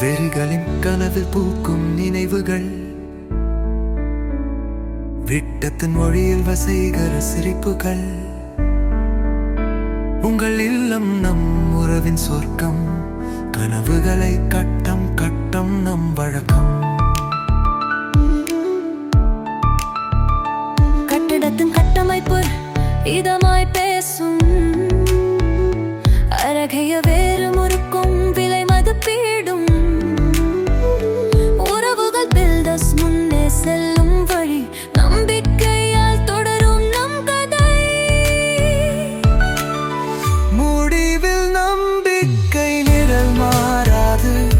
வெறிகளின் கனவு பூக்கும் நினைவுகள். விட்டத்தின் மொழியில் வசைகர சிரிப்புகள். உங்கள் இல்லம் நம் உறவின் சொர்க்கம். கனவுகளை கட்டம் கட்டம் நம் வழக்கம். கட்டிடத்தின் கட்டமைப்பு இதமாய் பேசும். அழகைய வேறு முறுக்கும் விலை மதிப்பீடு.